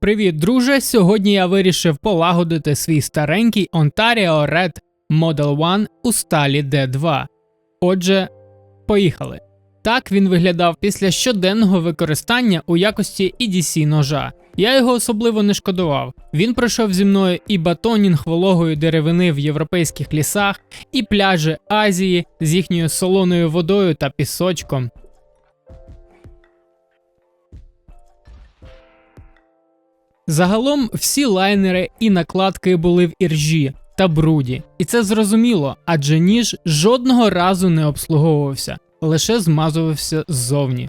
Привіт, друже! Сьогодні я вирішив полагодити свій старенький Ontario Red Model One у сталі D2. Отже, поїхали. Так він виглядав після щоденного використання у якості EDC ножа. Я його особливо не шкодував. Він пройшов зі мною і батонінг вологої деревини в європейських лісах, і пляжі Азії з їхньою солоною водою та пісочком. Загалом всі лайнери і накладки були в іржі та бруді, і це зрозуміло, адже ніж жодного разу не обслуговувався, лише змазувався ззовні.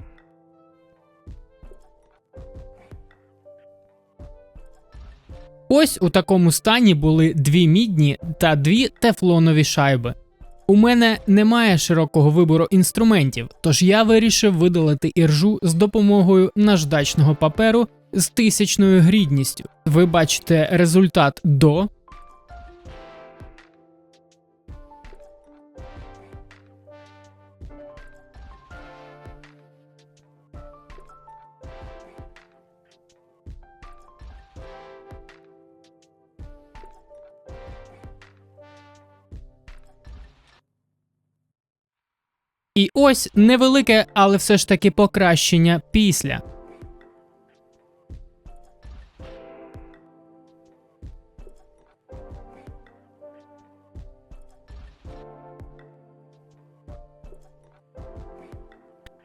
Ось у такому стані були дві мідні та дві тефлонові шайби. У мене немає широкого вибору інструментів, тож я вирішив видалити іржу з допомогою наждачного паперу з тисячною грідністю. Ви бачите результат до. І ось невелике, але все ж таки покращення після.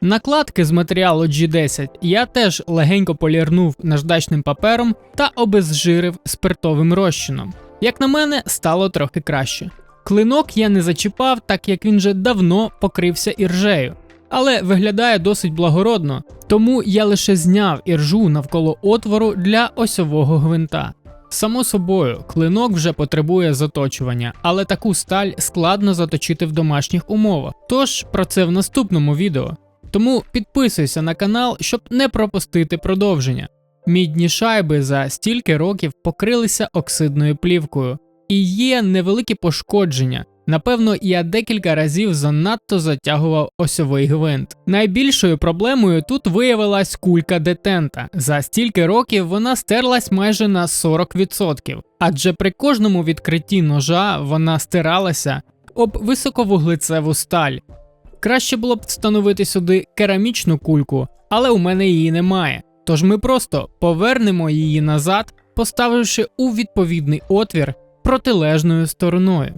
Накладки з матеріалу G10 я теж легенько полірнув наждачним папером та обезжирив спиртовим розчином. Як на мене, стало трохи краще. Клинок я не зачіпав, так як він вже давно покрився іржею, але виглядає досить благородно, тому я лише зняв іржу навколо отвору для осьового гвинта. Само собою, клинок вже потребує заточування, але таку сталь складно заточити в домашніх умовах. Тож про це в наступному відео. Тому підписуйся на канал, щоб не пропустити продовження. Мідні шайби за стільки років покрилися оксидною плівкою, і є невеликі пошкодження. Напевно, я декілька разів занадто затягував осьовий гвинт. Найбільшою проблемою тут виявилась кулька детента. За стільки років вона стерлась майже на 40%, адже при кожному відкритті ножа вона стиралася об високовуглецеву сталь. Краще було б встановити сюди керамічну кульку, але у мене її немає. Тож ми просто повернемо її назад, поставивши у відповідний отвір протилежною стороною.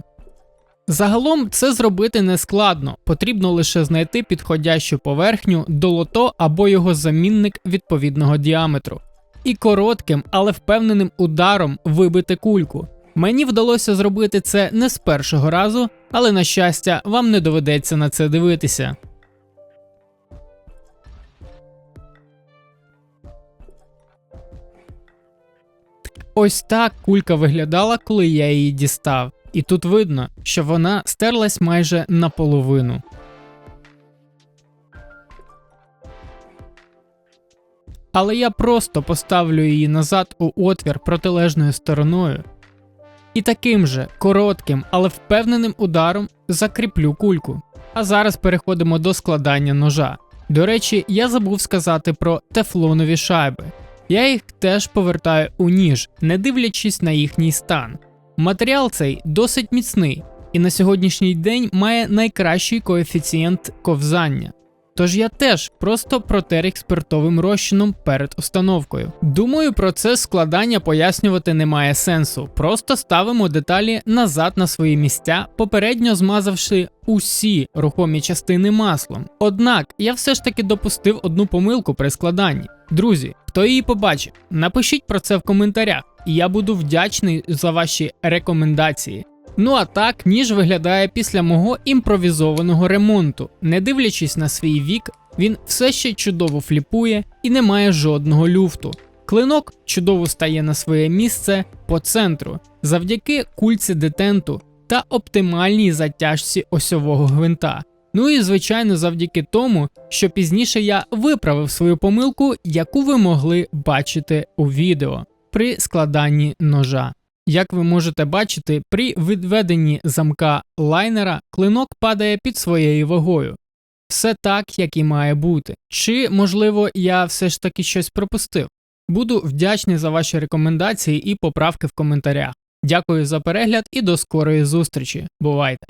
Загалом це зробити не складно, потрібно лише знайти підходящу поверхню долото або його замінник відповідного діаметру, і коротким, але впевненим ударом вибити кульку. Мені вдалося зробити це не з першого разу, але на щастя, вам не доведеться на це дивитися. Ось так кулька виглядала, коли я її дістав, і тут видно, що вона стерлась майже наполовину. Але я просто поставлю її назад у отвір протилежною стороною і таким же коротким, але впевненим ударом закріплю кульку. А зараз переходимо до складання ножа. До речі, я забув сказати про тефлонові шайби. Я їх теж повертаю у ніж, не дивлячись на їхній стан. Матеріал цей досить міцний і на сьогоднішній день має найкращий коефіцієнт ковзання. Тож я теж просто протер їх спиртовим розчином перед установкою. Думаю, процес складання пояснювати немає сенсу. Просто ставимо деталі назад на свої місця, попередньо змазавши усі рухомі частини маслом. Однак я все ж таки допустив одну помилку при складанні. Друзі, хто її побачив, напишіть про це в коментарях, і я буду вдячний за ваші рекомендації. Ну а так ніж виглядає після мого імпровізованого ремонту. Не дивлячись на свій вік, він все ще чудово фліпує і не має жодного люфту. Клинок чудово стає на своє місце по центру завдяки кульці детенту та оптимальній затяжці осьового гвинта. Ну і звичайно, завдяки тому, що пізніше я виправив свою помилку, яку ви могли бачити у відео при складанні ножа. Як ви можете бачити, при відведенні замка лайнера клинок падає під своєю вагою. Все так, як і має бути. Чи, можливо, я все ж таки щось пропустив? Буду вдячний за ваші рекомендації і поправки в коментарях. Дякую за перегляд і до скорої зустрічі. Бувайте!